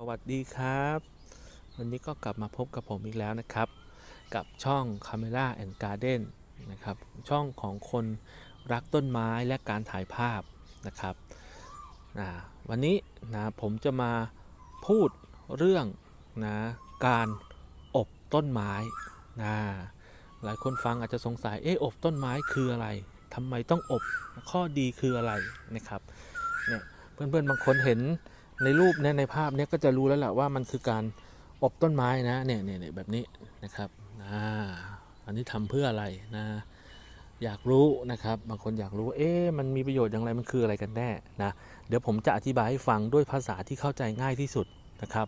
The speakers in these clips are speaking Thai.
สวัสดีครับ วันนี้ก็กลับมาพบกับผมอีกแล้วนะครับ กับช่อง Camera and Garden นะครับ ช่องของคนรักต้นไม้และการถ่ายภาพนะครับ วันนี้นะผมจะมาพูดเรื่องนะการอบต้นไม้นะหลายคนฟังอาจจะสงสัย เอออบต้นไม้คืออะไรทำไมต้องอบข้อดีคืออะไรนะครับเนี่ยเพื่อนๆบางคนเห็น ในรูปเนี่ยในภาพเนี่ยก็จะรู้แล้วแหละว่ามันคือการอบต้นไม้นะเนี่ยเนี่ยเนี่ยแบบนี้นะครับอ่าอันนี้ทำเพื่ออะไรนะ อยากรู้นะครับ บางคนอยากรู้เอ๊ะมันมีประโยชน์อย่างไรมันคืออะไรกันแน่นะเดี๋ยวผมจะอธิบายให้ฟังด้วยภาษาที่เข้าใจง่ายที่สุดนะครับ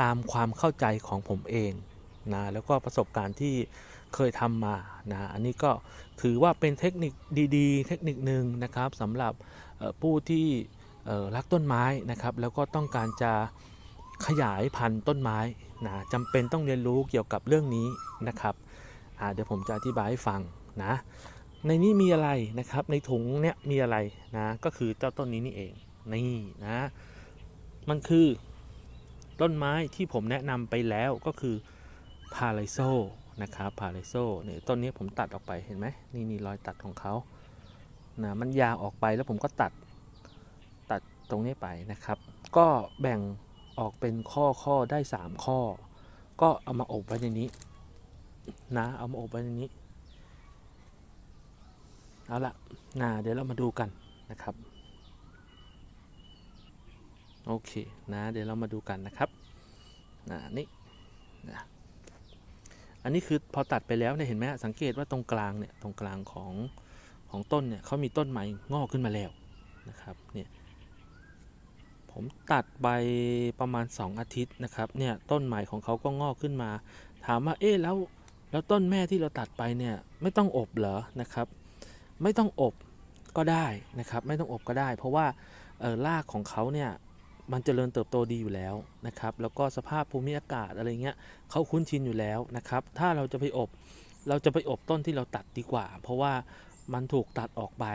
ตามความเข้าใจของผมเองนะแล้วก็ประสบการณ์ที่เคยทำมานะอันนี้ก็ถือว่าเป็นเทคนิคดีๆ เทคนิคหนึ่งนะครับสำหรับผู้ที่ รักต้นไม้นะครับ แล้วก็ต้องการจะขยายพันธุ์ต้นไม้นะจำเป็นต้องเรียนรู้เกี่ยวกับเรื่องนี้นะครับเดี๋ยวผมจะอธิบายให้ฟังนะในนี้มีอะไรนะครับ ในถุงเนี่ยมีอะไรนะก็คือเจ้าต้นนี้นี่เองนี่นะมันคือต้นไม้ที่ผมแนะนำไปแล้วก็คือพาไลโซนะครับพาไลโซเนี่ยต้นนี้ผมตัดออกไปเห็นไหมนี่นี่รอยตัดของเขานะมันยาวออกไปแล้วผมก็ตัด ตรงนี้ไปนะครับ ก็แบ่งออกเป็นข้อข้อได้ 3 ข้อ ก็เอามาอบไว้ในนี้นะเอามาอบไว้ในนี้เอาละนะเดี๋ยวเรามาดูกันนะครับโอเคนะเดี๋ยวเรามาดูกันนะครับนะนี่นะอันนี้คือพอตัดไปแล้วเนี่ยเห็นไหมสังเกตว่าตรงกลางเนี่ยตรงกลางของของต้นเนี่ยเขามีต้นใหม่งอกขึ้นมาแล้วนะครับเนี่ย ผมตัดไปประมาณ 2 อาทิตย์นะครับเนี่ยต้นใหม่ของเขาก็งอกขึ้นมา ถามว่าเอ๊ะแล้วแล้วต้นแม่ที่เราตัดไปเนี่ยไม่ต้องอบเหรอนะครับ ไม่ต้องอบก็ได้นะครับ ไม่ต้องอบก็ได้ เพราะว่าเออรากของเขาเนี่ยมันเจริญเติบโตดีอยู่แล้วนะครับ แล้วก็สภาพภูมิอากาศอะไรเงี้ยเขาคุ้นชินอยู่แล้วนะครับ ถ้าเราจะไปอบ เราจะไปอบต้นที่เราตัดดีกว่า เพราะว่ามันถูกตัดออกไป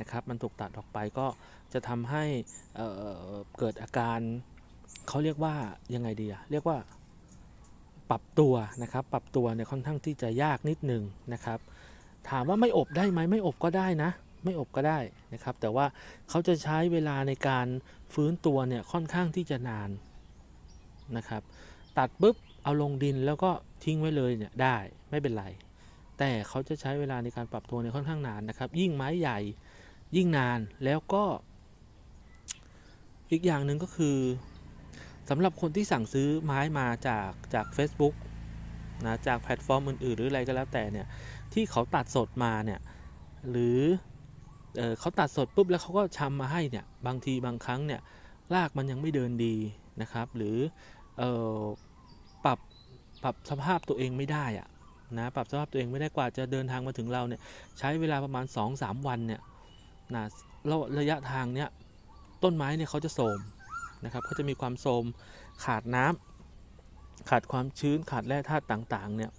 นะครับมันถูกตัดออกไปก็จะทำให้เเกิดอาการเขาเรียกว่ายังไงดีอะเรียกว่าปรับตัวนะครับ ปรับตัวเนี่ยค่อนข้างที่จะยากนิดหนึ่งนะครับ ถามว่าไม่อบได้ไหมไม่อบก็ได้นะ ไม่อบก็ได้นะครับ แต่ว่าเขาจะใช้เวลาในการฟื้นตัวเนี่ยค่อนข้างที่จะนานนะครับ ตัดปุ๊บเอาลงดินแล้วก็ทิ้งไว้เลยเนี่ยได้ไม่เป็นไร แต่เขาจะใช้เวลาในการปรับตัวเนี่ยค่อนข้างนานนะครับ ยิ่งไม้ใหญ่ ยิ่งนานแล้วก็อีกอย่างหนึ่งก็คือสำหรับคนที่สั่งซื้อไม้มาจากจาก Facebook นะจากแพลตฟอร์มอื่นๆ หรืออะไรก็แล้วแต่เนี่ยที่เขาตัดสดมาเนี่ยหรือเออเขาตัดสดปุ๊บแล้วเขาก็ชำมาให้เนี่ยบางทีบางครั้งเนี่ยรากมันยังไม่เดินดีนะครับ หรือออปรับปรับสภาพตัวเองไม่ได้อะนะปรับสภาพตัวเองไม่ได้กว่าจะเดินทางมาถึงเราเนี่ยใช้เวลาประมาณ 2-3 วันเนี่ย นะแล้วระยะทางเนี่ยต้นไม้เนี่ยเขาจะโทมนะครับเขาจะมีความโทมขาดน้ำขาดความชื้นขาดแร่ธาตุต่างๆเนี่ย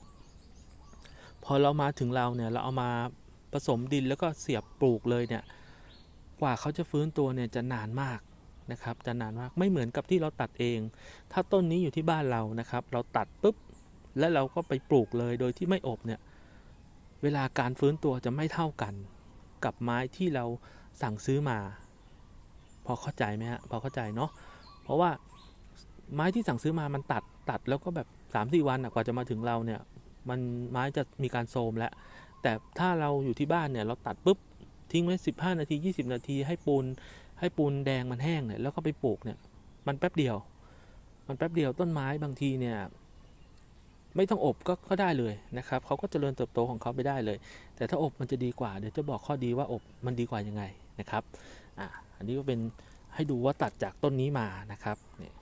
พอเรามาถึงเราเนี่ยเราเอามาผสมดินแล้วก็เสียบปลูกเลยเนี่ยกว่าเขาจะฟื้นตัวเนี่ยจะนานมากนะครับจะนานมากไม่เหมือนกับที่เราตัดเอง ถ้าต้นนี้อยู่ที่บ้านเรานะครับ เราตัดปุ๊บแล้วเราก็ไปปลูกเลยโดยที่ไม่อบเนี่ยเวลาการฟื้นตัวจะไม่เท่ากัน กับไม้ที่เราสั่งซื้อมา พอเข้าใจไหมฮะพอเข้าใจเนาะเพราะว่าไม้ที่สั่งซื้อมามันตัดตัดแล้วก็แบบ3าสี่วันกว่าจะมาถึงเราเนี่ยมันไม้จะมีการโทรมแล้ว แต่ถ้าเราอยู่ที่บ้านเนี่ยเราตัดปุ๊บทิ้งไว้ 15 นาที 20 นาทีให้ปูนให้ปูนแดงมันแห้งเนี่ยแล้วก็ไปปลูกเนี่ยมันแป๊บเดียว มันแป๊บเดียวต้นไม้บางทีเนี่ย ไม่ต้องอบก็ก็ได้เลยนะครับเขาก็เจริญเติบโตของเขาไปได้เลย แต่ถ้าอบมันจะดีกว่าเดี๋ยวจะบอกข้อดีว่าอบมันดีกว่ายังไงนะครับอ่าอันนี้ก็เป็นให้ดูว่าตัดจากต้นนี้มานะครับเนี่ย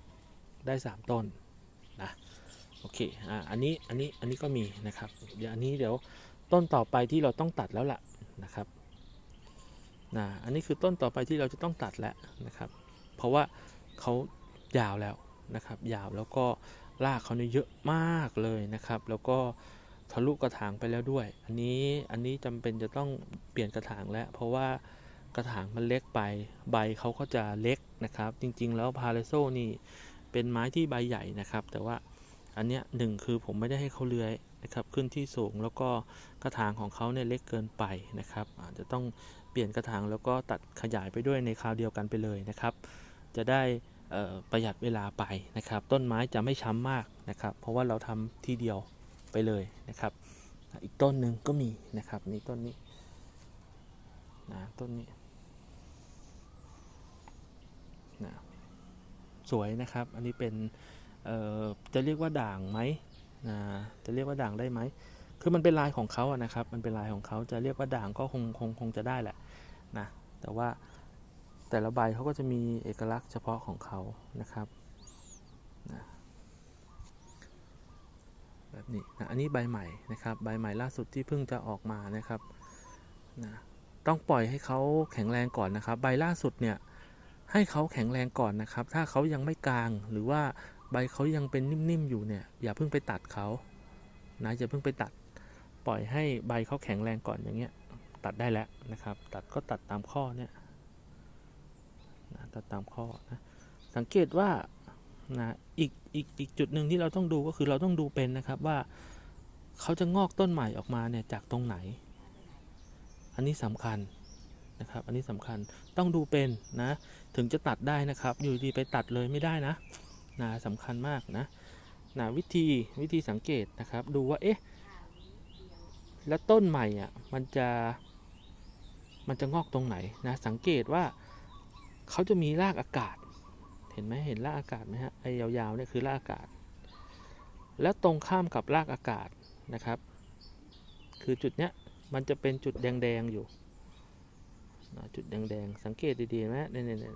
ได้ 3 ต้นนะโอเคอ่าอันนี้อันนี้อันนี้ก็มีนะครับเดี๋ยวอันนี้เดี๋ยวต้นต่อไปที่เราต้องตัดแล้วล่ะนะครับนะอันนี้คือต้นต่อไปที่เราจะต้องตัดแล้วนะครับ เพราะว่าเขายาวแล้วนะครับ ยาวแล้วก็ รากเขาเนี่ยเยอะมากเลยนะครับ แล้วก็ทะลุกระถางไปแล้วด้วย อันนี้อันนี้จำเป็นจะต้องเปลี่ยนกระถางแล้ว เพราะว่ากระถางมันเล็กไปใบเขาก็จะเล็กนะครับ จริง ๆ แล้วพาเลโซนี่เป็นไม้ที่ใบใหญ่นะครับ แต่ว่าอันเนี้ยหนึ่งคือผมไม่ได้ให้เขาเลื้อยนะครับขึ้นที่สูงแล้วก็กระถางของเขาเนี่ยเล็กเกินไปนะครับ อาจจะต้องเปลี่ยนกระถางแล้วก็ตัดขยายไปด้วยในคราวเดียวกันไปเลยนะครับ จะได้ ประหยัดเวลาไปนะครับ ต้นไม้จะไม่ช้ำมากนะครับ เพราะว่าเราทำทีเดียวไปเลยนะครับ อีกต้นหนึ่งก็มีนะครับนี่ต้นนี้นะต้นนี้นะสวยนะครับ อันนี้เป็นจะเรียกว่าด่างไหมนะจะเรียกว่าด่างได้ไหมคือมันเป็นลายของเขาอะนะครับ มันเป็นลายของเขาจะเรียกว่าด่างก็คงคงคงจะได้แหละนะแต่ว่า แต่ละใบเขาก็จะมีเอกลักษณ์เฉพาะของเขานะครับนะแบบนี้นะอันนี้ใบใหม่นะครับ ใบใหม่ล่าสุดที่เพิ่งจะออกมานะครับนะต้องปล่อยให้เขาแข็งแรงก่อนนะครับ ใบล่าสุดเนี่ยให้เขาแข็งแรงก่อนนะครับ ถ้าเขายังไม่กลางหรือว่าใบเขายังเป็นนิ่มๆอยู่เนี่ยอย่าเพิ่งไปตัดเขานะอย่าเพิ่งไปตัด ปล่อยให้ใบเขาแข็งแรงก่อนอย่างเงี้ยตัดได้แล้วนะครับ ตัดก็ตัดตามข้อเนี่ย นะตัดตามข้อนะสังเกตว่านะอีกอีกอีกจุดหนึ่งที่เราต้องดูก็คือเราต้องดูเป็นนะครับว่าเขาจะงอกต้นใหม่ออกมาเนี่ยจากตรงไหน อันนี้สำคัญนะครับ อันนี้สำคัญต้องดูเป็นนะถึงจะตัดได้นะครับ อยู่ดีไปตัดเลยไม่ได้นะนะสำคัญมากนะนะวิธีวิธีสังเกตนะครับ ดูว่าเอ๊ะแล้วต้นใหม่อะมันจะมันจะงอกตรงไหนนะสังเกตว่า เขาจะมีรากอากาศ เห็นไหมเห็นรากอากาศไหมฮะไอ้ยาวๆเนี่ยคือรากอากาศ แล้วตรงข้ามกับรากอากาศนะครับ คือจุดเนี้ยมันจะเป็นจุดแดงๆอยู่จุดแดงๆสังเกตดีๆนะเนี่ยเนี่ย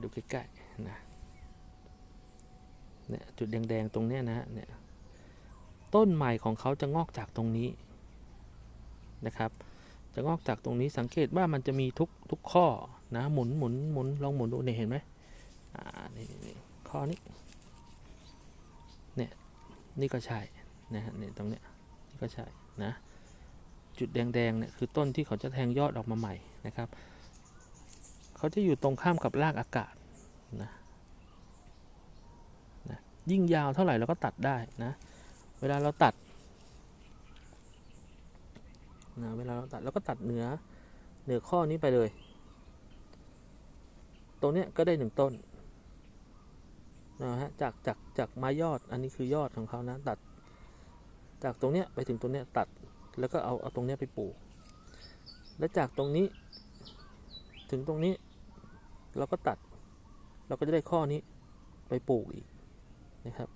ดูใกล้ๆนะเนี่ยจุดแดงๆตรงเนี้ยนะเนี่ยต้นใหม่ของเขาจะงอกจากตรงนี้นะครับ จะงอกจากตรงนี้สังเกตว่ามันจะมีทุกทุกข้อ นะหมุนหมุนหมุนลองหมุนดูเนี่ยเห็นไหมอ่านี่นี่ข้อนี้เนี่ยนี่ก็ใช่นะฮะเนี่ยตรงเนี้ยนี่ก็ใช่นะจุดแดงๆเนี่ยคือต้นที่เขาจะแทงยอดออกมาใหม่นะครับ เขาจะอยู่ตรงข้ามกับรากอากาศนะนะยิ่งยาวเท่าไหร่เราก็ตัดได้นะเวลาเราตัดนะเวลาเราตัดเราก็ตัดเหนือเหนือข้อนี้ไปเลย ตรงเนี้ยก็ได้หนึ่งต้นนะฮะจากจากจากไม้ยอดอันนี้คือยอดของเขานะตัด จากตรงเนี้ยไปถึงตรงเนี้ยตัดแล้วก็เอาเอาตรงเนี้ยไปปลูก แล้วจากตรงนี้ ถึงตรงนี้ เราก็ตัด เราก็จะได้ข้อนี้ไปปลูกอีกนะครับ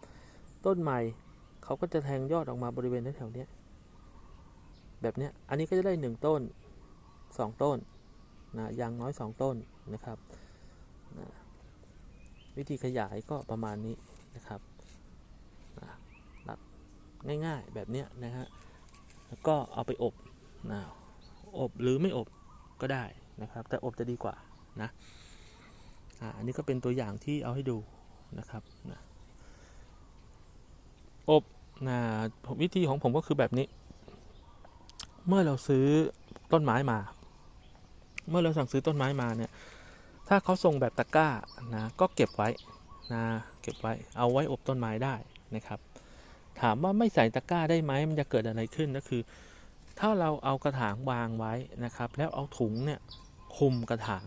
ต้นใหม่เขาก็จะแทงยอดออกมาบริเวณแถวเนี้ยแบบเนี้ยอันนี้ก็จะได้หนึ่งต้นสองต้นนะอย่างน้อยสองต้นนะครับ นะวิธีขยายก็ประมาณนี้นะครับนะตัดง่ายๆแบบเนี้ยนะฮะแล้วก็เอาไปอบนะอบหรือไม่อบก็ได้นะครับ แต่อบจะดีกว่านะอ่าอันนี้ก็เป็นตัวอย่างที่เอาให้ดูนะครับนะอบนะวิธีของผมก็คือแบบนี้ เมื่อเราซื้อต้นไม้มา เมื่อเราสั่งซื้อต้นไม้มาเนี่ย ถ้าเขาส่งแบบตะกร้านะก็เก็บไว้นะเก็บไว้เอาไว้อบต้นไม้ได้นะครับ ถามว่าไม่ใส่ตะกร้าได้ไหมมันจะเกิดอะไรขึ้นก็คือ ถ้าเราเอากระถางวางไว้นะครับ แล้วเอาถุงเนี่ยคลุมกระถาง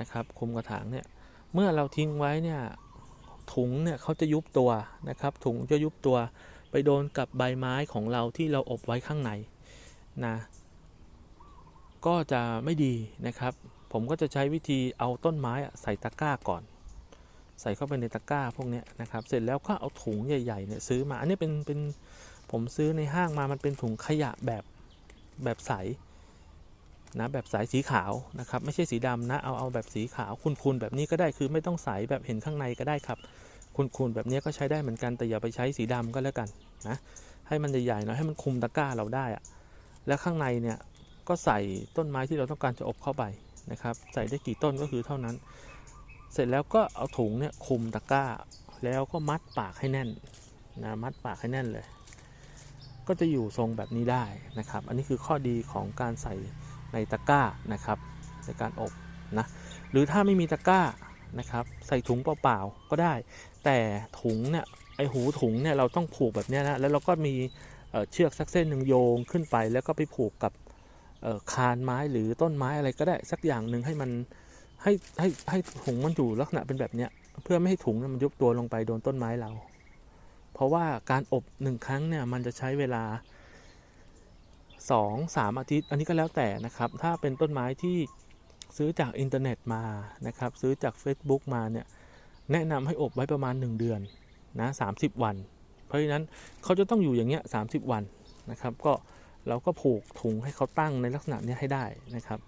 นะครับคลุมกระถางเนี่ยเมื่อเราทิ้งไว้เนี่ยถุงเนี่ยเขาจะยุบตัวนะครับ ถุงจะยุบตัวไปโดนกับใบไม้ของเราที่เราอบไว้ข้างในนะก็จะไม่ดีนะครับ ผมก็จะใช้วิธีเอาต้นไม้ใส่ตะกร้าก่อน ใส่เข้าไปในตะกร้าพวกนี้นะครับ เสร็จแล้วก็เอาถุงใหญ่ๆเนี่ยซื้อมา อันนี้เป็นเป็นผมซื้อในห้างมามันเป็นถุงขยะแบบแบบใสนะแบบใสสีขาวนะครับ ไม่ใช่สีดำนะเอาเอาแบบสีขาวคุณๆแบบนี้ก็ได้คือไม่ต้องใสแบบเห็นข้างในก็ได้ครับ คุณๆแบบนี้ก็ใช้ได้เหมือนกันแต่อย่าไปใช้สีดำก็แล้วกันนะให้มันใหญ่ๆหน่อยให้มันคุมตะกร้าเราได้อะแล้วข้างในเนี่ยก็ใส่ต้นไม้ที่เราต้องการจะอบเข้าไป นะครับ ใส่ได้กี่ต้นก็คือเท่านั้น เสร็จแล้วก็เอาถุงเนี่ยคลุมตะกร้า แล้วก็มัดปากให้แน่นนะมัดปากให้แน่นเลย ก็จะอยู่ทรงแบบนี้ได้นะครับ อันนี้คือข้อดีของการใส่ในตะกร้านะครับในการอบนะหรือถ้าไม่มีตะกร้านะครับ ใส่ถุงเปล่าๆก็ได้ แต่ถุงเนี่ยไอหูถุงเนี่ยเราต้องผูกแบบนี้นะแล้วเราก็มีเชือกสักเส้นหนึ่งโยงขึ้นไปแล้วก็ไปผูกกับ คานไม้หรือต้นไม้อะไรก็ได้สักอย่างหนึ่งให้มันให้ให้ให้ถุงมันอยู่ลักษณะเป็นแบบเนี้ยเพื่อไม่ให้ถุงมันยุบตัวลงไปโดนต้นไม้เรา เพราะว่าการอบหนึ่งครั้งเนี่ยมันจะใช้เวลา2 3อาทิตย์ อันนี้ก็แล้วแต่นะครับ ถ้าเป็นต้นไม้ที่ซื้อจากอินเทอร์เน็ตมานะครับ ซื้อจาก Facebook มาเนี่ยแนะนำให้อบไว้ประมาณ 1 เดือนนะ30 วัน เพราะฉะนั้นเขาจะต้องอยู่อย่างเงี้ย30 วันนะครับ ก็ เราก็ผูกถุงให้เขาตั้งในลักษณะนี้ให้ได้นะครับ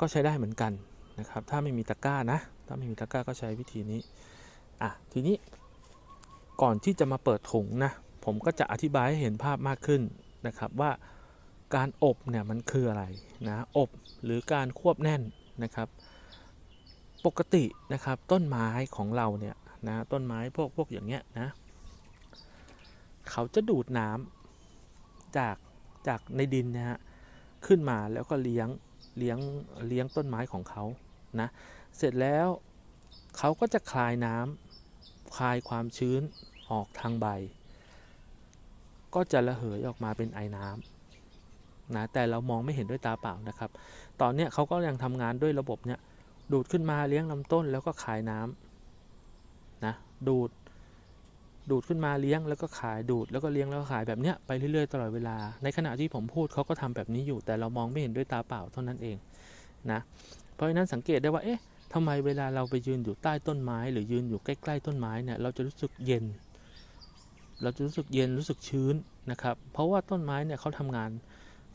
ก็ใช้ได้เหมือนกันนะครับ ถ้าไม่มีตะกร้านะ ถ้าไม่มีตะกร้าก็ใช้วิธีนี้อะทีนี้ก่อนที่จะมาเปิดถุงนะผมก็จะอธิบายให้เห็นภาพมากขึ้นนะครับว่าการอบเนี่ยมันคืออะไรนะอบหรือการควบแน่นนะครับ ปกตินะครับต้นไม้ของเราเนี่ยนะต้นไม้พวกพวกอย่างเงี้ยนะเขาจะดูดน้ำจาก จากในดินนะฮะขึ้นมาแล้วก็เลี้ยงเลี้ยงเลี้ยงต้นไม้ของเขานะเสร็จแล้วเขาก็จะคลายน้ำคลายความชื้นออกทางใบ ก็จะระเหยออกมาเป็นไอน้ำนะแต่เรามองไม่เห็นด้วยตาเปล่านะครับ ตอนนี้เขาก็ยังทำงานด้วยระบบเนี้ยดูดขึ้นมาเลี้ยงลำต้นแล้วก็คายน้ำนะดูด ดูดขึ้นมาเลี้ยงแล้วก็ขายดูดแล้วก็เลี้ยงแล้วก็ขายแบบเนี้ยไปเรื่อยๆตลอดเวลา ในขณะที่ผมพูดเขาก็ทำแบบนี้อยู่ แต่เรามองไม่เห็นด้วยตาเปล่าเท่านั้นเองนะเพราะฉะนั้นสังเกตได้ว่าเอ๊ะทำไมเวลาเราไปยืนอยู่ใต้ต้นไม้ หรือยืนอยู่ใกล้ๆต้นไม้เนี่ยเราจะรู้สึกเย็น เราจะรู้สึกเย็นรู้สึกชื้นนะครับ เพราะว่าต้นไม้เนี่ยเขาทำงาน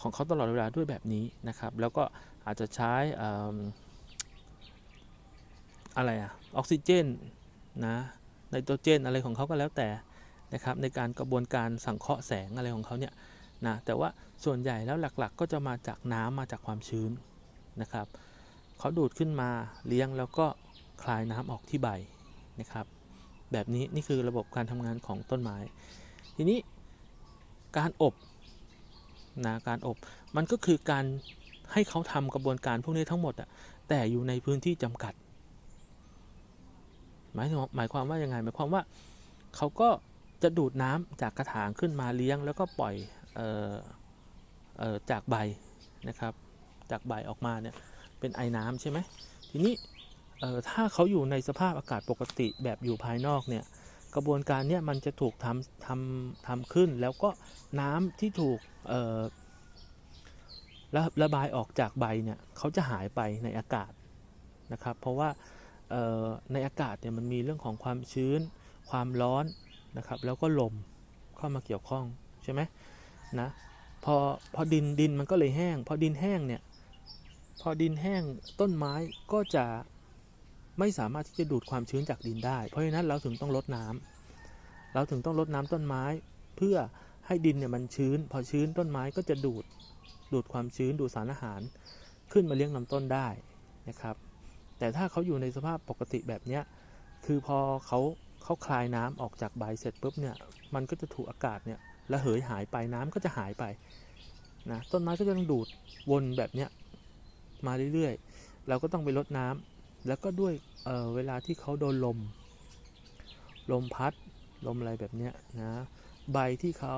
ของเขาตลอดเวลาด้วยแบบนี้นะครับ แล้วก็อาจจะใช้ออะไรอะออกซิเจนนะ นโตรเจนอะไรของเขาก็แล้วแต่นะครับในการกระบวนการสังเคราะห์แสงอะไรของเขาเนี่ยนะแต่ว่าส่วนใหญ่แล้วหลักๆ ก็จะมาจากน้ำมาจากความชื้นนะครับเขาดูดขึ้นมาเลี้ยงแล้วก็คลายน้ำออกที่ใบนะครับแบบนี้นี่คือระบบการทำงานของต้นไม้ ทีนี้การอบนะการอบมันก็คือการให้เขาทำกระบวนการพวกนี้ทั้งหมดอะแต่อยู่ในพื้นที่จำกัด หมายถึงหมายความว่ายังไงหมายความว่าเขาก็จะดูดน้ำจากกระถางขึ้นมาเลี้ยง แล้วก็ปล่อยเอ่อเอ่อจากใบนะครับ จากใบออกมาเนี่ยเป็นไอ้น้ำใช่ไหมทีนี้เอ่อถ้าเขาอยู่ในสภาพอากาศปกติแบบอยู่ภายนอกเนี่ยกระบวนการเนี่ยมันจะถูกทำทำทำขึ้น แล้วก็น้ำที่ถูกเอ่อระระบายออกจากใบเนี่ยเขาจะหายไปในอากาศนะครับ เพราะว่า ในอากาศเนี่ยมันมีเรื่องของความชื้น ความร้อนนะครับ แล้วก็ลมเข้ามาเกี่ยวข้องใช่ไหมนะพอพอดินดินมันก็เลยแห้ง พอดินแห้งเนี่ยพอดินแห้งต้นไม้ก็จะไม่สามารถที่จะดูดความชื้นจากดินได้ เพราะฉะนั้นเราถึงต้องลดน้ำเราถึงต้องลดน้ำต้นไม้ เพื่อให้ดินเนี่ยมันชื้น พอชื้นต้นไม้ก็จะดูดดูดความชื้นดูดสารอาหาร ขึ้นมาเลี้ยงลำต้นได้นะครับ แต่ถ้าเขาอยู่ในสภาพปกติแบบเนี้ยคือพอเขาเขาคลายน้ำออกจากใบเสร็จปุ๊บเนี่ยมันก็จะถูกอากาศเนี่ยระเหยหายไปน้ำก็จะหายไปนะต้นไม้ก็จะต้องดูดวนแบบเนี้ยมาเรื่อยๆ เราก็ต้องไปลดน้ำแล้วก็ด้วยเเวลาที่เขาโดนลม ลมพัดลมอะไรแบบเนี้ยนะใบที่เขา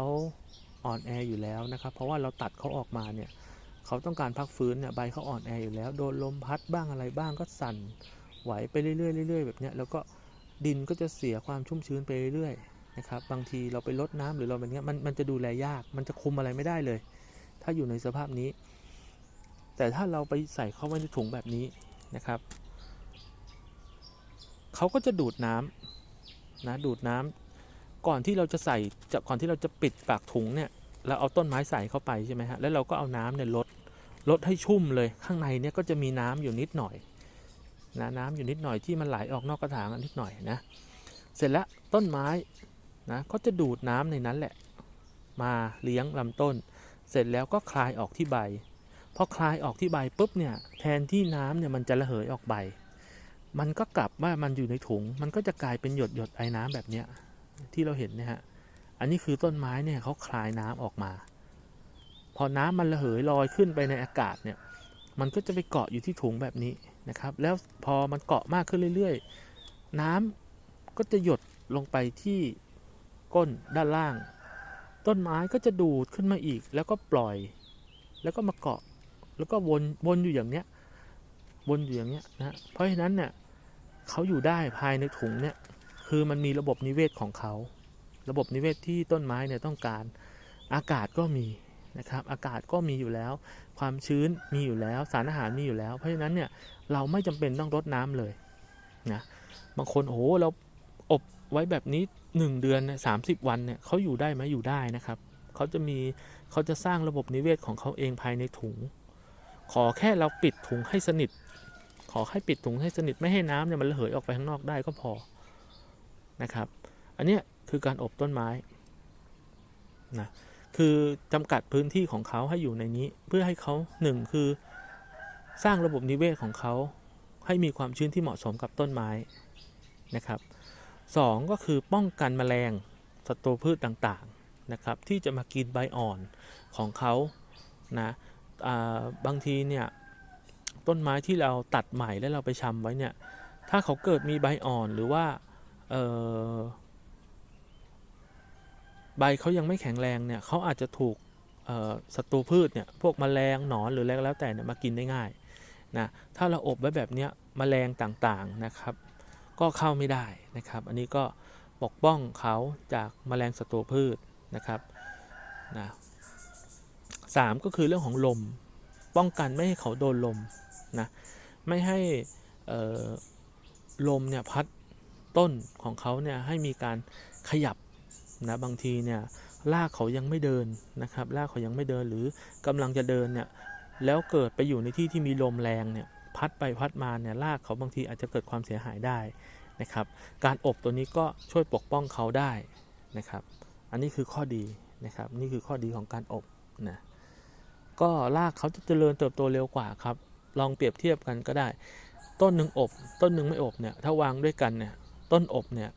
อ่อนแออยู่แล้วนะครับ เพราะว่าเราตัดเขาออกมาเนี่ย เขาต้องการพักฟื้นเนี่ยใบเขาอ่อนแออยู่แล้วโดนลมพัดบ้างอะไรบ้างก็สั่นไหวไปเรื่อยๆเรื่อยๆแบบเนี้ยแล้วก็ดินก็จะเสียความชุ่มชื้นไปเรื่อยๆนะครับบางทีเราไปลดน้ำหรือเราแบบเนี้ยมันมันจะดูแลยาก มันจะคุมอะไรไม่ได้เลย ถ้าอยู่ในสภาพนี้ แต่ถ้าเราไปใส่เข้าไว้ในถุงแบบนี้นะครับเขาก็จะดูดน้ำนะดูดน้ำก่อนที่เราจะใส่จะก่อนที่เราจะปิดปากถุงเนี่ย เราเอาต้นไม้ใส่เข้าไปใช่ไหมฮะแล้วเราก็เอาน้ำเนี่ยลดลดให้ชุ่มเลยข้างในเนี่ยก็จะมีน้ำอยู่นิดหน่อยนะน้ำอยู่นิดหน่อยที่มันไหลออกนอกกระถางนิดหน่อยนะเสร็จแล้วต้นไม้นะก็จะดูดน้ำในนั้นแหละ มาเลี้ยงลำต้น เสร็จแล้วก็คลายออกที่ใบพอคลายออกที่ใบปุ๊บเนี่ยแทนที่น้ำเนี่ยมันจะระเหยออกใบ มันก็กลับว่ามันอยู่ในถุง มันก็จะกลายเป็นหยดหยดไอ้น้ำแบบเนี้ยที่เราเห็นเนี่ยฮะ อันนี้คือต้นไม้เนี่ยเขาคลายน้ำออกมา พอน้ำมันระเหยลอยขึ้นไปในอากาศเนี่ยมันก็จะไปเกาะอยู่ที่ถุงแบบนี้นะครับ แล้วพอมันเกาะมากขึ้นเรื่อยๆ น้ำก็จะหยดลงไปที่ก้นด้านล่าง ต้นไม้ก็จะดูดขึ้นมาอีก แล้วก็ปล่อย แล้วก็มาเกาะ แล้วก็วนวนอยู่อย่างเนี้ยวนอยู่อย่างเนี้ยนะเพราะฉะนั้นเนี่ยเขาอยู่ได้ภายในถุงเนี่ยคือมันมีระบบนิเวศของเขา ระบบนิเวศที่ต้นไม้เนี่ยต้องการอากาศก็มีนะครับอากาศก็มีอยู่แล้ว ความชื้นมีอยู่แล้ว สารอาหารมีอยู่แล้ว เพราะฉะนั้นเนี่ยเราไม่จำเป็นต้องรดน้ำเลยนะบางคนโอ้โหเราอบไว้แบบนี้ 1 เดือนสามสิบวันเนี่ยเขาอยู่ได้ไหมอยู่ได้นะครับเขาจะมีเขาจะสร้างระบบนิเวศของเขาเองภายในถุง ขอแค่เราปิดถุงให้สนิท ขอให้ปิดถุงให้สนิทไม่ให้น้ำเนี่ยมันระเหยออกไปข้างนอกได้ก็พอนะครับ อันเนี้ย คือการอบต้นไม้นะคือจำกัดพื้นที่ของเขาให้อยู่ในนี้ เพื่อให้เขาหนึ่งคือสร้างระบบนิเวศของเขาให้มีความชื้นที่เหมาะสมกับต้นไม้นะครับสองก็คือป้องกันแมลงศัตรูพืชต่างๆนะครับที่จะมากินใบอ่อนของเขานะาบางทีเนี่ยต้นไม้ที่เราตัดใหม่แล้วเราไปชำไว้เนี่ยถ้าเขาเกิดมีใบอ่อนหรือว่า ใบเขายังไม่แข็งแรงเนี่ยเขาอาจจะถูกศัตรูพืชเนี่ยพวกแมลงหนอนหรืออะไรก็แล้วแต่เนี่ยมากินได้ง่ายนะถ้าเราอบไว้แบบเนี้ยแมลงต่างๆนะครับ ก็เข้าไม่ได้นะครับ อันนี้ก็ปกป้องเขาจากแมลงศัตรูพืชนะครับนะสามก็คือเรื่องของลมป้องกันไม่ให้เขาโดนลมนะไม่ให้ลมเนี่ยพัดต้นของเขาเนี่ยให้มีการขยับ นะบางทีเนี่ยลากเขายังไม่เดินนะครับลากเขายังไม่เดินหรือกำลังจะเดินเนี่ยแล้วเกิดไปอยู่ในที่ที่มีลมแรงเนี่ยพัดไปพัดมาเนี่ยลากเขาบางทีอาจจะเกิดความเสียหายได้นะครับ การอบตัวนี้ก็ช่วยปกป้องเขาได้นะครับ อันนี้คือข้อดีนะครับ นี่คือข้อดีของการอบนะก็รากเขาจะเจริญเติบโตเร็วกว่าครับ ลองเปรียบเทียบกันก็ได้ ต้นหนึ่งอบ ต้นหนึ่งไม่อบเนี่ยถ้าวางด้วยกันเนี่ยต้นอบเนี่ย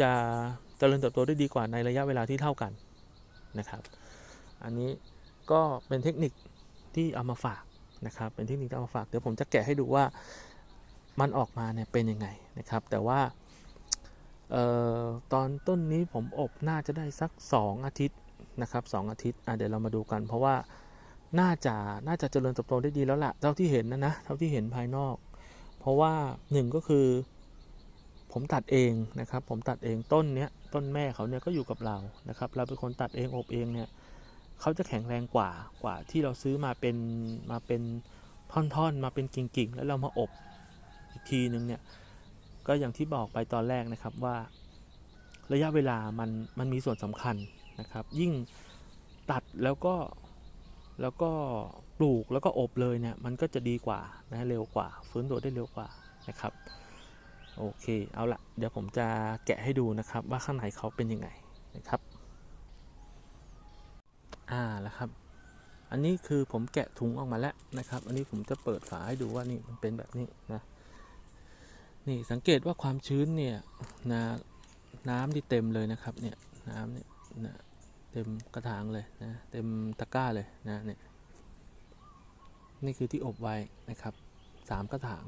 จะ จริญเติบโตได้ดีกว่าในระยะเวลาที่เท่ากันนะครับ อันนี้ก็เป็นเทคนิคที่เอามาฝากนะครับ เป็นเทคนิคที่เอามาฝาก เดี๋ยวผมจะแกะให้ดูว่ามันออกมาเนี่ยเป็นยังไงนะครับ แต่ว่าออตอนต้นนี้ผมอบน่าจะได้สัก 2 อาทิตย์นะครับสอาทิตย์เดี๋ยวเรามาดูกัน เพราะว่าน่าจะน่าจะเจริญเติบโตได้ดีแล้วล่ะเท่าที่เห็นนะนะเท่าที่เห็นภายนอก เพราะว่าหนึ่งก็คือ ผมตัดเองนะครับ ผมตัดเองต้นเนี้ย ต้นแม่เขาเนี่ยก็อยู่กับเรานะครับ เราเป็นคนตัดเองอบเองเนี่ยเขาจะแข็งแรงกว่ากว่าที่เราซื้อมาเป็นมาเป็นท่อนๆ มาเป็นกิ่งๆ แล้วเรามาอบอีกทีนึงเนี่ยก็อย่างที่บอกไปตอนแรกนะครับว่า ระยะเวลามันมันมีส่วนสำคัญนะครับ ยิ่งตัดแล้วก็แล้วก็ปลูกแล้วก็อบเลยเนี่ยมันก็จะดีกว่านะเร็วกว่าฟื้นตัวได้เร็วกว่านะครับ โอเคเอาละเดี๋ยวผมจะแกะให้ดูนะครับว่าข้างในเขาเป็นยังไงนะครับ อ่าแล้วครับ อันนี้คือผมแกะถุงออกมาแล้วนะครับ อันนี้ผมจะเปิดฝาให้ดูว่านี่มันเป็นแบบนี้นะนี่สังเกตว่าความชื้นเนี่ยนะน้ำที่เต็มเลยนะครับเนี่ยน้ำเนี่ยนะเต็มกระถางเลยนะเต็มตะกร้าเลยนะเนี่ยนี่คือที่อบไว้นะครับสามกระถาง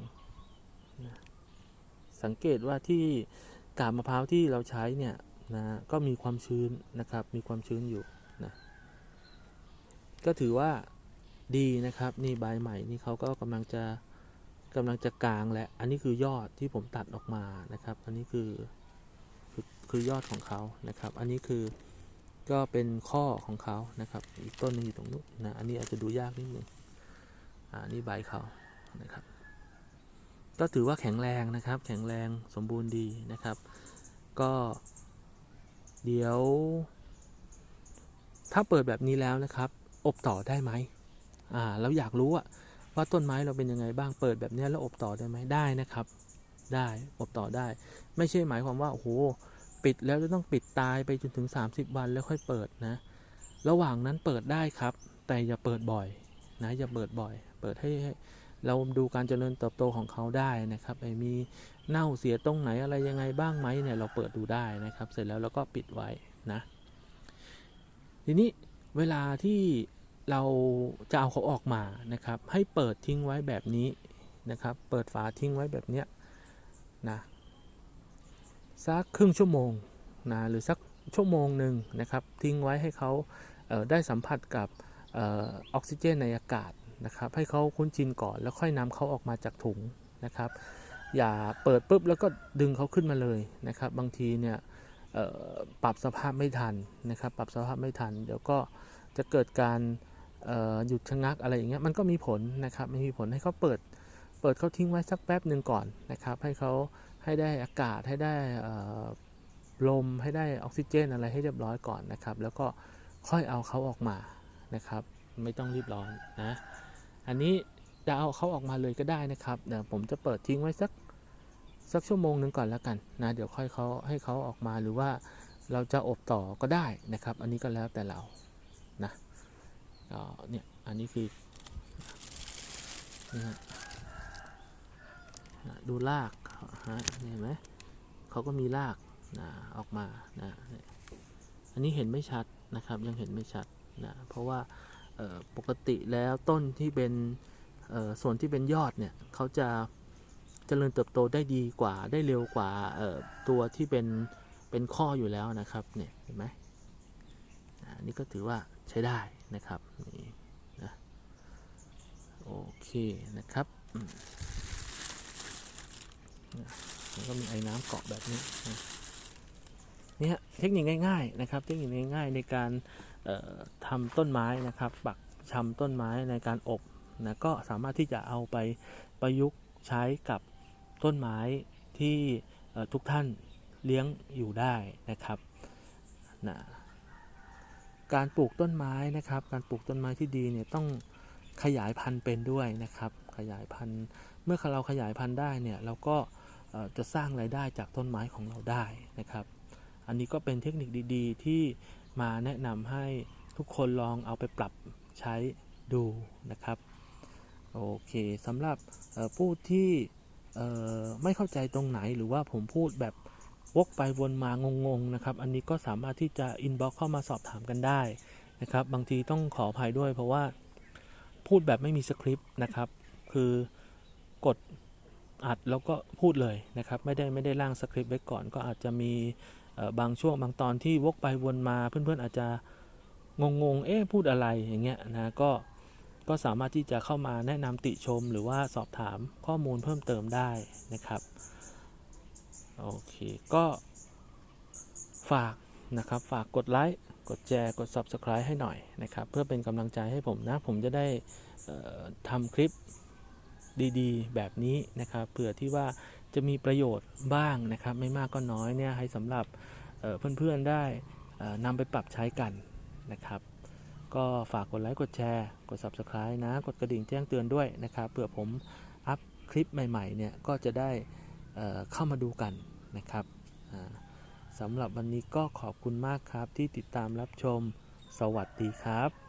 สังเกตว่าที่กาบมะพร้าวที่เราใช้เนี่ยนะก็มีความชื้นนะครับ มีความชื้นอยู่นะก็ถือว่าดีนะครับ นี่ใบใหม่นี่เขาก็กำลังจะกำลังจะกลางและอันนี้คือยอดที่ผมตัดออกมานะครับ อันนี้คือคือคือยอดของเขานะครับ อันนี้คือก็เป็นข้อของเขานะครับ อีกต้นหนึงอยู่ตรงนู้นนะอันนี้อาจจะดูยากนิดนึงอ่านี่ใบเขานะครับ ก็ถือว่าแข็งแรงนะครับ แข็งแรงสมบูรณ์ดีนะครับ ก็เดี๋ยว ถ้าเปิดแบบนี้แล้วนะครับ อบต่อได้ไหมอ่าเราอยากรู้อะว่าต้นไม้เราเป็นยังไงบ้างเปิดแบบนี้แล้วอบต่อได้ไหมได้นะครับ ได้อบต่อได้ ไม่ใช่หมายความว่าโอ้โหปิดแล้วจะต้องปิดตายไปจนถึง 30 วันแล้วค่อยเปิดนะ ระหว่างนั้นเปิดได้ครับ แต่อย่าเปิดบ่อยนะอย่าเปิดบ่อย เปิดให้ให้ เราดูการเจริญเติบโตของเขาได้นะครับมีเน่าเสียตรงไหนอะไรยังไงบ้างไหมเนี่ยเราเปิดดูได้นะครับ เสร็จแล้วเราก็ปิดไว้นะทีนี้เวลาที่เราจะเอาเขาออกมานะครับ ให้เปิดทิ้งไว้แบบนี้นะครับ เปิดฝาทิ้งไว้แบบเนี้ยนะสักครึ่งชั่วโมงนะหรือสักชั่วโมงหนึ่งนะครับ ทิ้งไว้ให้เขาเได้สัมผัสกับออออกซิเจนในอากาศ นะครับให้เขาคุ้นชินก่อนแล้วค่อยนำเขาออกมาจากถุงนะครับ อย่าเปิดปุ๊บแล้วก็ดึงเขาขึ้นมาเลยนะครับ บางทีเนี่ยปรับสภาพไม่ทันนะครับ ปรับสภาพไม่ทัน เดี๋ยวก็จะเกิดการหยุดชะงักอะไรอย่างเงี้ยมันก็มีผลนะครับไม่มีผลให้เขาเปิดเปิดเขาทิ้งไว้สักแป๊บหนึ่งก่อนนะครับ ให้เขาให้ได้อากาศให้ได้ลมให้ได้ออกซิเจนอะไรให้เรียบร้อยก่อนนะครับ แล้วก็ค่อยเอาเขาออกมานะครับ ไม่ต้องรีบร้อนนะ อันนี้จะเอาเขาออกมาเลยก็ได้นะครับเดี๋ยวผมจะเปิดทิ้งไว้สักสักชั่วโมงหนึ่งก่อนแล้วกันนะเดี๋ยวค่อยเขาให้เขาออกมาหรือว่าเราจะอบต่อก็ได้นะครับ อันนี้ก็แล้วแต่เรานะก็เนี่ยอันนี้คือนะดูรากฮะเห็นไหมเขาก็มีรากนะออกมานะอันนี้เห็นไม่ชัดนะครับยังเห็นไม่ชัดนะเพราะว่า ปกติแล้วต้นที่เป็นส่วนที่เป็นยอดเนี่ยเขาจะเจริญเติบโตได้ดีกว่าได้เร็วกว่าตัวที่เป็นเป็นข้ออยู่แล้วนะครับเนี่ยเห็นไหมอ่านี่ก็ถือว่าใช้ได้นะครับนี่นะโอเคนะครับแล้วก็มีไอ้น้ำเกาะแบบนี้นะนี่ฮะเทคนิคง่ายๆนะครับเทคนิคง่ายๆในการ ทำต้นไม้นะครับ ปักชำต้นไม้ในการอบนะก็สามารถที่จะเอาไปประยุกต์ใช้กับต้นไม้ที่ทุกท่านเลี้ยงอยู่ได้นะครับนะการปลูกต้นไม้นะครับ การปลูกต้นไม้ที่ดีเนี่ยต้องขยายพันธุ์เป็นด้วยนะครับ ขยายพันธุ์เมื่อเราขยายพันธุ์ได้เนี่ยเราก็จะสร้างรายได้จากต้นไม้ของเราได้นะครับ อันนี้ก็เป็นเทคนิคดี ๆ ที่ มาแนะนำให้ทุกคนลองเอาไปปรับใช้ดูนะครับโอเคสำหรับผู้ที่ไม่เข้าใจตรงไหนหรือว่าผมพูดแบบวกไปวนมางงๆนะครับ อันนี้ก็สามารถที่จะอินบ็อกเข้ามาสอบถามกันได้นะครับ บางทีต้องขออภัยด้วยเพราะว่าพูดแบบไม่มีสคริปต์นะครับ คือกดอัดแล้วก็พูดเลยนะครับ ไม่ได้ไม่ได้ร่างสคริปต์ไว้ก่อน ก็อาจจะมี บางช่วงบางตอนที่วกไปวนมาเพื่อนๆอาจจะงงๆ เอ๊ะพูดอะไรอย่างเงี้ยนะก็ก็สามารถที่จะเข้ามาแนะนำติชมหรือว่าสอบถามข้อมูลเพิ่มเติมได้นะครับโอเคก็ฝากนะครับฝากกดไลค์กดแชร์กด Subscribe ให้หน่อยนะครับ เพื่อเป็นกำลังใจให้ผมนะ ผมจะได้ทำคลิปดีๆ แบบนี้นะครับเผื่อที่ว่า จะมีประโยชน์บ้างนะครับ ไม่มากก็น้อยเนี่ยให้สำหรับเเพื่อนๆได้นำไปปรับใช้กันนะครับ ก็ฝากกดไลค์กดแชร์ กด Subscribe นะ กดกระดิ่งแจ้งเตือนด้วยนะครับเผื่อผมอัพคลิปใหม่ๆเนี่ยก็จะได้เเข้ามาดูกันนะครับสำหรับวันนี้ก็ขอบคุณมากครับที่ติดตามรับชม สวัสดีครับ